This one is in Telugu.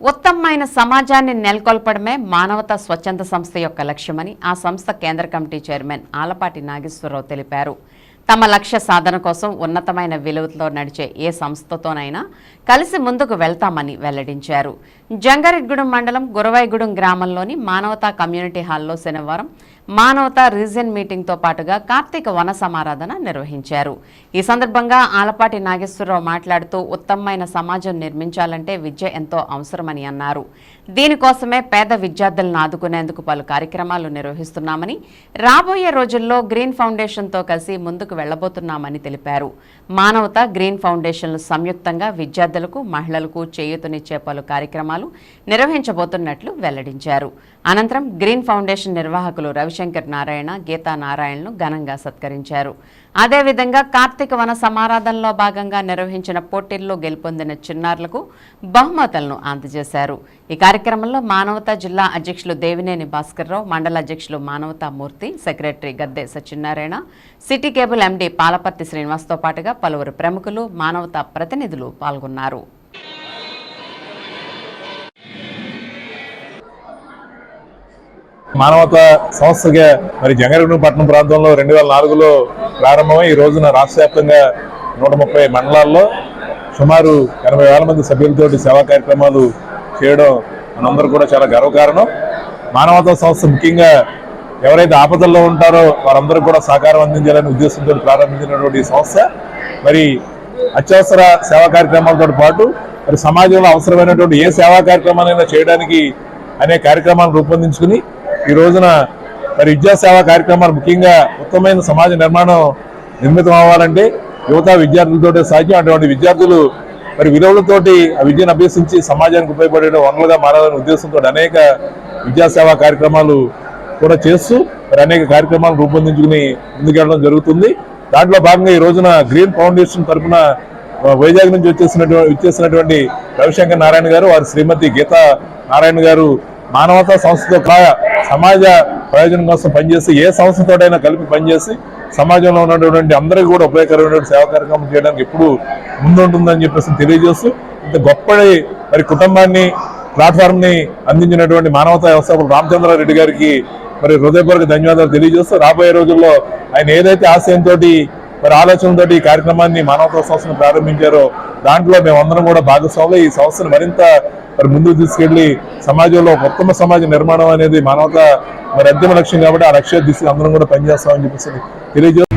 ఉత్తమమైన సమాజాన్ని నెలకొల్పడమే మానవతా స్వచ్ఛంద సంస్థ యొక్క లక్ష్యమని ఆ సంస్థ కేంద్ర కమిటీ చైర్మన్ ఆలపాటి నాగేశ్వరరావు తెలిపారు. తమ లక్ష్య సాధన కోసం ఉన్నతమైన విలువతో నడిచే ఏ సంస్థతోనైనా కలిసి ముందుకు వెళ్తామని వెల్లడించారు. జంగారెడ్గూడెం మండలం గురవాయిగూడెం గ్రామంలోని మానవతా కమ్యూనిటీ హాల్లో శనివారం మానవతా రీజియన్ మీటింగ్తో పాటుగా కార్తీక వన సమారాధన నిర్వహించారు. ఈ సందర్భంగా ఆలపాటి నాగేశ్వరరావు మాట్లాడుతూ ఉత్తమమైన సమాజం నిర్మించాలంటే విద్య ఎంతో అవసరమని అన్నారు. దీనికోసమే పేద విద్యార్థులను ఆదుకునేందుకు పలు కార్యక్రమాలు నిర్వహిస్తున్నామని రాబోయే రోజుల్లో గ్రీన్ ఫౌండేషన్తో కలిసి ముందుకు వెళ్ళబోతున్నామని తెలిపారు. మానవత గ్రీన్ ఫౌండేషన్లు సంయుక్తంగా విద్యార్థులకు మహిళలకు చేయూతనిచ్చే పలు కార్యక్రమాలు నిర్వహించబోతున్నట్లు వెల్లడించారు. అనంతరం గ్రీన్ ఫౌండేషన్ నిర్వాహకులు రవిశంకర్ నారాయణ గీతా నారాయణను ఘనంగా సత్కరించారు. అదేవిధంగా కార్తీక వన సమారాధనలో భాగంగా నిర్వహించిన పోటీల్లో గెలుపొందిన చిన్నారులకు బహుమతులను అందజేశారు. ఈ కార్యక్రమంలో మానవతా జిల్లా అధ్యక్షులు దేవినేని భాస్కర్రావు మండల అధ్యక్షులు మానవతా మూర్తి secretary Gadde Satyanarayana city cable MD Palaparthi శ్రీనివాస్తో పాటుగా పలువురు ప్రముఖులు మానవతా ప్రతినిధులు పాల్గొన్నారు. మానవత సంస్థగా మరి జంగారెడ్డి పట్టణం ప్రాంతంలో రెండు వేల నాలుగులో ప్రారంభమై ఈ రోజున రాష్ట్ర వ్యాప్తంగా నూట ముప్పై మండలాల్లో సుమారు ఎనభై వేల మంది సభ్యులతోటి సేవా కార్యక్రమాలు చేయడం మనందరూ కూడా చాలా గర్వకారణం. మానవతా సంస్థ ముఖ్యంగా ఎవరైతే ఆపదల్లో ఉంటారో వారందరూ కూడా సహకారం అందించాలనే ఉద్దేశంతో ప్రారంభించినటువంటి ఈ సంస్థ. మరి అత్యవసర సేవా కార్యక్రమాలతో పాటు మరి సమాజంలో అవసరమైనటువంటి ఏ సేవా కార్యక్రమాలైనా చేయడానికి అనే కార్యక్రమాలు రూపొందించుకుని ఈ రోజున మరి విద్యా సేవా కార్యక్రమాలు ముఖ్యంగా ఉత్తమమైన సమాజ నిర్మాణం నిర్మితం అవ్వాలంటే యువత విద్యార్థులతో సాధ్యం. అటువంటి విద్యార్థులు మరి విలువలతోటి ఆ విద్యను అభ్యసించి సమాజానికి ఉపయోగపడే వనరులుగా మారాలనే ఉద్దేశంతో అనేక విద్యా సేవా కార్యక్రమాలు కూడా చేస్తూ మరి అనేక కార్యక్రమాలు రూపొందించుకుని ముందుకెళ్ళడం జరుగుతుంది. దాంట్లో భాగంగా ఈ రోజున గ్రీన్ ఫౌండేషన్ తరఫున వైజాగ్ నుంచి వచ్చేసినటువంటి వచ్చేసినటువంటి రవిశంకర్ నారాయణ గారు వారి శ్రీమతి గీతా నారాయణ గారు మానవతా సంస్థతో కా- సమాజ ప్రయోజనం కోసం పనిచేసి ఏ సంస్థతోటైనా కలిపి పనిచేసి సమాజంలో ఉన్నటువంటి అందరికీ కూడా ఉపయోగకరమైనటువంటి సేవా కార్యక్రమం చేయడానికి ఎప్పుడు ముందుంటుందని చెప్పేసి తెలియజేస్తూ ఇంత గొప్పటి మరి కుటుంబాన్ని ప్లాట్ఫామ్ని అందించినటువంటి మానవతా వ్యవస్థాపకులు రామచంద్రారెడ్డి గారికి మరి హృదయపూర్వక ధన్యవాదాలు తెలియజేస్తూ రాబోయే రోజుల్లో ఆయన ఏదైతే ఆశయంతో మరి ఆలోచనతో ఈ కార్యక్రమాన్ని మానవతా సంస్థను ప్రారంభించారో. దాంట్లో మేమందరం కూడా భాగస్వాములు. ఈ సంస్థను మరింత మరి ముందుకు తీసుకెళ్ళి సమాజంలో ఒక ఉత్తమ సమాజ నిర్మాణం అనేది మానవత మరి అంతిమ లక్ష్యం కాబట్టి ఆ లక్ష్య దిశగా అందరం కూడా పనిచేస్తామని చెప్పేసి తెలియజేస్తూ